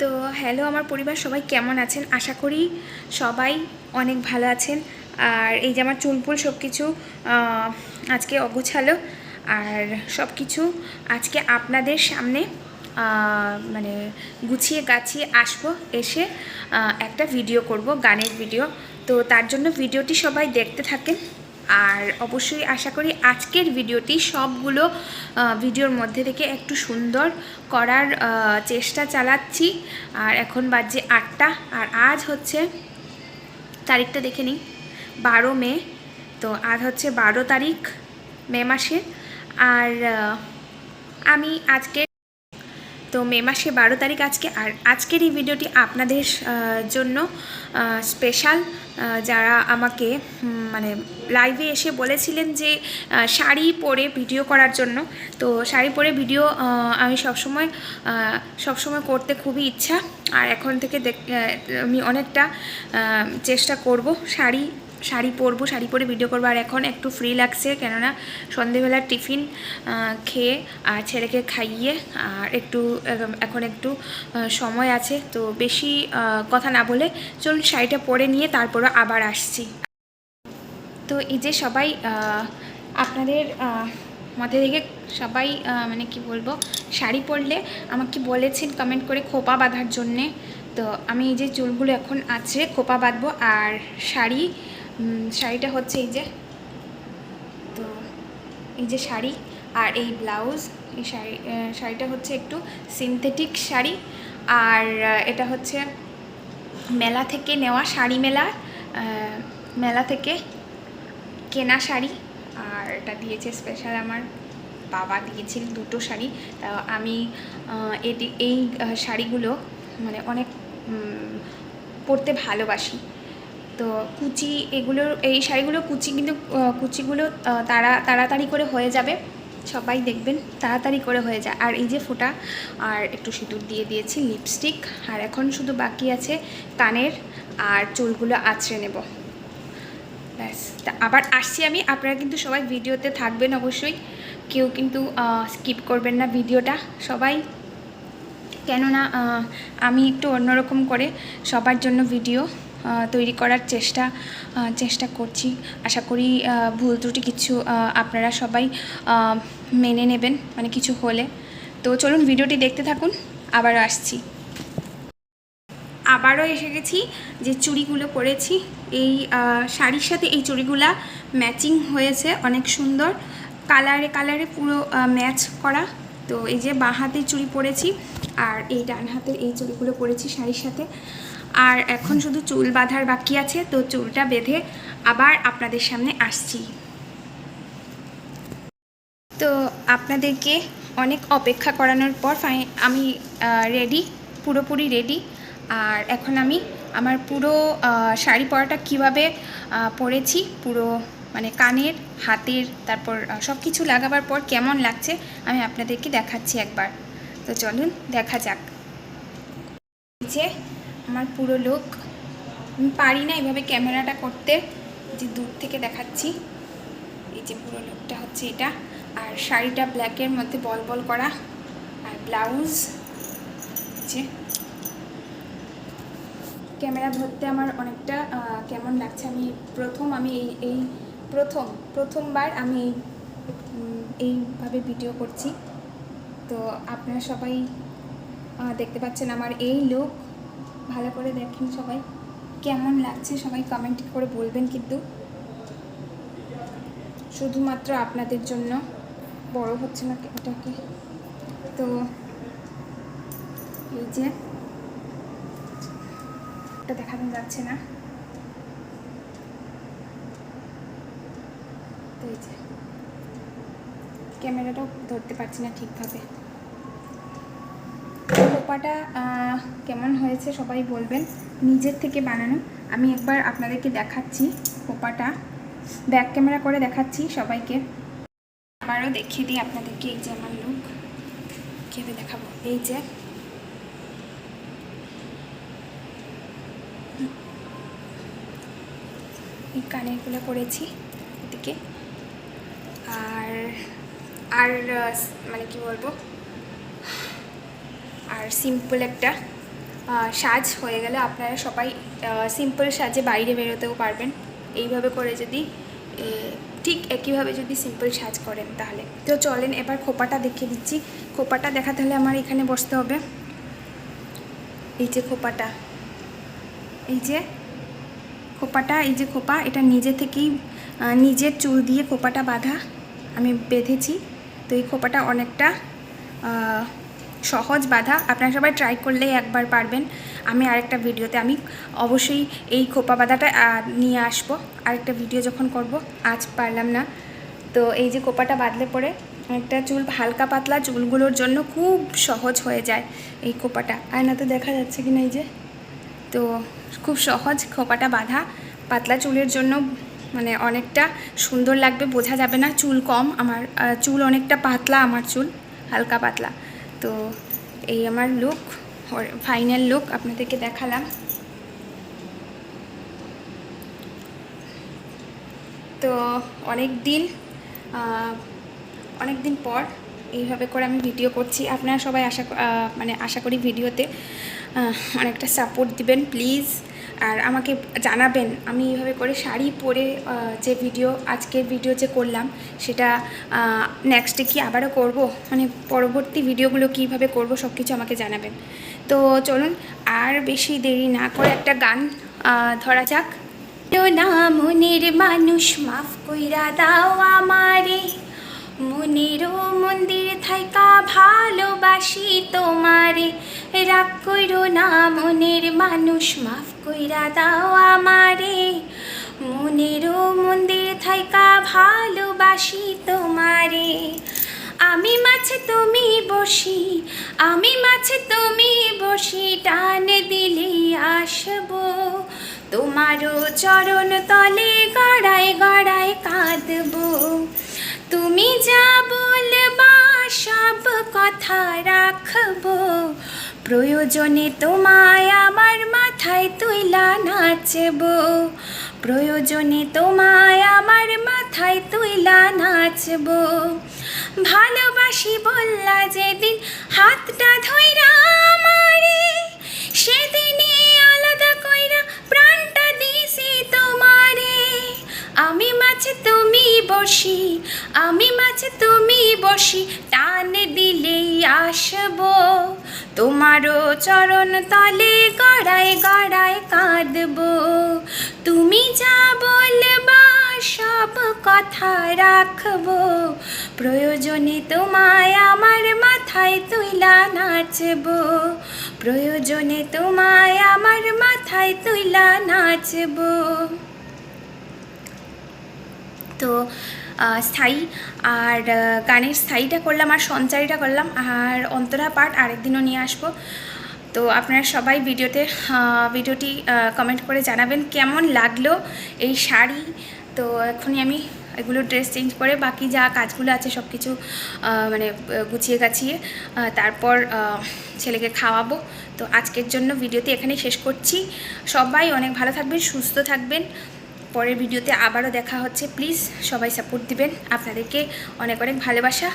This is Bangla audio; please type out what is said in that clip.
তো হ্যালো, আমার পরিবার সবাই কেমন আছেন? আশা করি সবাই অনেক ভালো আছেন। আর এই যে আমার চুলপুল সব কিছু আজকে অগোছালো। আর সব কিছু আজকে আপনাদের সামনে মানে গুছিয়ে গাছিয়ে আসব, এসে একটা ভিডিও করব, গানের ভিডিও তো তার জন্য ভিডিওটি সবাই দেখতে থাকেন। আর অবশ্যই আশা করি আজকের ভিডিওটি সবগুলো ভিডিওর মধ্যে থেকে একটু সুন্দর করার চেষ্টা চালাচ্ছি। আর এখন বাজে আটটা, আর আজ হচ্ছে তারিখটা দেখে নিই, বারো মে। তো আজ হচ্ছে বারো তারিখ মে মাসের আর আমি আজকে তো মে মাসে বারো তারিখ আজকে, আর আজকের এই ভিডিওটি আপনাদের জন্য স্পেশাল যারা আমাকে মানে লাইভে এসে বলেছিলেন যে শাড়ি পরে ভিডিও করার জন্য। তো শাড়ি পরে ভিডিও আমি সবসময় সবসময় করতে খুবই ইচ্ছা। আর এখন থেকে আমি অনেকটা চেষ্টা করব শাড়ি শাড়ি পরবো, শাড়ি পরে ভিডিও করব। আর এখন একটু ফ্রি লাগছে, কেননা সন্ধেবেলার টিফিন খেয়ে আর ছেলেকে খাইয়ে আর একটু এখন একটু সময় আছে। তো বেশি কথা না বলে চলুন শাড়িটা পরে নিয়ে তারপরে আবার আসছি। তো এই যে সবাই আপনাদের মধ্যে থেকে সবাই মানে কি বলব, শাড়ি পরলে আমাকে বলেছেন কমেন্ট করে খোপা বাঁধার জন্যে। তো আমি এই যে চুলগুলো এখন আছে, খোপা বাঁধবো আর শাড়ি শাড়িটা হচ্ছে এই যে। তো এই যে শাড়ি আর এই ব্লাউজ, এই শাড়ি শাড়িটা হচ্ছে একটু সিনথেটিক শাড়ি। আর এটা হচ্ছে মেলা থেকে নেওয়া শাড়ি মেলা মেলা থেকে কেনা শাড়ি। আর এটা দিয়েছে স্পেশাল আমার বাবা দিয়েছিল দুটো শাড়ি। তা আমি এটি, এই শাড়িগুলো মানে অনেক পরতে ভালোবাসি। তো কুচি এগুলোর এই শাড়িগুলো কুচি কিন্তু কুচিগুলো তাড়া তাড়াতাড়ি করে হয়ে যাবে। সবাই দেখবেন, তাড়াতাড়ি করে হয়ে যায়। আর এই যে ফোটা, আর একটু সিঁদুর দিয়ে দিয়েছি লিপস্টিক আর এখন শুধু বাকি আছে কানের, আর চুলগুলো আঁচড়ে নেব। ব্যাস আবার আসছি আমি। আপনারা কিন্তু সবাই ভিডিওতে থাকবেন অবশ্যই। কেউ কিন্তু স্কিপ করবেন না ভিডিওটা। সবাই, কেননা আমি একটু অন্যরকম করে সবার জন্য ভিডিও তৈরি করার চেষ্টা চেষ্টা করছি। আশা করি ভুল ত্রুটি কিছু আপনারা সবাই মেনে নেবেন মানে কিছু হলে। তো চলুন ভিডিওটি দেখতে থাকুন, আবারও আসছি। আবারও এসে গেছি যে চুড়িগুলো পরেছি। এই শাড়ির সাথে এই চুড়িগুলা ম্যাচিং হয়েছে, অনেক সুন্দর। কালারে কালারে পুরো ম্যাচ করা। তো এই যে বাঁ হাতের চুড়ি পরেছি, আর এই ডান হাতের এই চুড়িগুলো পরেছি শাড়ির সাথে। আর এখন শুধু চুল বাঁধার বাকি আছে, তো চুলটা বেঁধে আবার আপনাদের সামনে আসছি। তো আপনাদেরকে অনেক অপেক্ষা করানোর পর আমি রেডি পুরোপুরি রেডি আর এখন আমি আমার পুরো শাড়ি পরাটা কীভাবে পরেছি, পুরো মানে কানের, হাতের, তারপর সব কিছু লাগাবার পর কেমন লাগছে আমি আপনাদেরকে দেখাচ্ছি একবার। তো চলুন, দেখা যাক। আমার পুরো লোক আমি পারি না এভাবে ক্যামেরাটা করতে। যে দূর থেকে দেখাচ্ছি। এই যে পুরো লোকটা হচ্ছে এটা। আর শাড়িটা ব্ল্যাকের মধ্যে বল বল করা। আর ব্লাউজ যে। ক্যামেরা ধরতে আমার অনেকটা কেমন লাগছে। আমি প্রথম, আমি এই এই প্রথম, প্রথমবার আমি এইভাবে ভিডিও করছি। তো আপনারা সবাই দেখতে পাচ্ছেন আমার এই লুক ভালো করে দেখেন সবাই। কেমন লাগছে সবাই কমেন্ট করে বলবেন কিন্তু। শুধুমাত্র আপনাদের জন্য। বড় হচ্ছে না এটাকে। তো এই যে এটা দেখানো যাচ্ছে না। তো এই যে। ক্যামেরাটাও ধরতে পারছি না ঠিকভাবে। খোপাটা কেমন হয়েছে সবাই বলবেন। নিজের থেকে বানানো। আমি একবার আপনাদেরকে দেখাচ্ছি খোপাটা। ব্যাক ক্যামেরা করে দেখাচ্ছি সবাইকে। আবারও দেখিয়ে দিই আপনাদেরকে এই যে আমার লুক কীভাবে দেখাবো। এই যে। এই কানেরগুলো করেছি এদিকে। আর আর মানে কি বলব? আর সিম্পল একটা সাজ হয়ে গেলে আপনারা সবাই সিম্পল সাজে বাইরে বেরোতেও পারবেন। এইভাবে করে যদি ঠিক একইভাবে যদি সিম্পল সাজ করেন তাহলে। তো চলেন এবার খোপাটা দেখিয়ে দিচ্ছি। খোপাটা দেখাতে হলে আমার এখানে বসতে হবে। এই যে খোপাটা, এই যে খোপাটা, এই যে খোপা, এটা নিজে থেকেই নিজের চুল দিয়ে খোপাটা বাঁধা। আমি বেঁধেছি। তো এই খোপাটা অনেকটা সহজ বাধা, আপনারা সবাই ট্রাই করলেই একবার পারবেন। আমি আরেকটা ভিডিওতে আমি অবশ্যই এই খোপা বাঁধাটা নিয়ে আসব। আরেকটা ভিডিও যখন করব, আজ পারলাম না। তো এই যে খোপাটা বাঁধলে পরে, একটা চুল হালকা পাতলা চুলগুলোর জন্য খুব সহজ হয়ে যায় এই খোপাটা। আয়নাতে দেখা যাচ্ছে কি না এই যে? তো খুব সহজ খোপাটা বাঁধা। পাতলা চুলের জন্য মানে অনেকটা সুন্দর লাগবে, বোঝা যাবে না চুল কম। আমার চুল অনেকটা পাতলা আমার চুল, হালকা পাতলা। তো এই আমার লুক ফাইনাল লুক আপনাদেরকে দেখালাম। তো অনেক দিন অনেক দিন পর এইভাবে করে আমি ভিডিও করছি। আপনারা সবাই আশা মানে আশা করি ভিডিওতে অনেকটা সাপোর্ট দিবেন প্লিজ আর আমাকে জানাবেন, আমি এইভাবে করে শাড়ি পরে যে ভিডিও, আজকের ভিডিও যে করলাম, সেটা নেক্সটে কি আবারও করব? মানে পরবর্তী ভিডিওগুলো কীভাবে করব সব কিছু আমাকে জানাবেন। তো চলুন, আর বেশি দেরি না করে একটা গান ধরা যাক। না মনের মানুষ, মাফ কইরা দাও আমারে। মনেরও মন্দির থাইকা ভালোবাসি তোমারে। রাগ কইরো না মনের মানুষ মাফ কইরা দাও আমারে। মনেরও মন্দির থাইকা ভালোবাসি তোমারে। আমি মাছে তুমি বসি, আমি মাছে তুমি বসি, টান দিলে আসব। তোমারও চরণ তলে গড়ায় গড়ায় কাঁদবো। তুমি যা বলবা সব কথা রাখব। প্রয়োজনে তোমায় আমার মাথায় তুইলা নাচবো। প্রয়োজনে তোমায় আমার মাথায় তুইলা নাচবো। ভালোবাসি বললা যেদিন হাতটা ধইরা আলাদা কইরা তোমারে। আমি মাছে বসি, আমি মাছে তুমি বসি, টান দিলেই আসব। তোমারও চরণ তলে গড়ায় গড়ায় কাঁদবো। তুমি যা বলবা, সব কথা রাখব। প্রয়োজনে তোমায় আমার মাথায় তুইলা নাচব। প্রয়োজনে তোমায় আমার মাথায় তুইলা নাচবো। তো স্থায়ী। আর গানের স্থায়ীটা করলাম, আর সঞ্চারীটা করলাম, আর অন্তরা পাঠ আরেকদিনও নিয়ে আসব। তো আপনারা সবাই ভিডিওতে ভিডিওটি কমেন্ট করে জানাবেন কেমন লাগল এই শাড়ি। তো এখনই আমি এগুলো ড্রেস চেঞ্জ করে বাকি যা কাজগুলো আছে সব কিছু মানে গুছিয়ে গাছিয়ে তারপর ছেলেকে খাওয়াবো। তো আজকের জন্য ভিডিওতে এখানেই শেষ করছি। সবাই অনেক ভালো থাকবেন, সুস্থ থাকবেন। পরের ভিডিওতে আবারও দেখা হচ্ছে। প্লিজ সবাই সাপোর্ট দিবেন। আপনাদেরকে অনেক অনেক ভালোবাসা।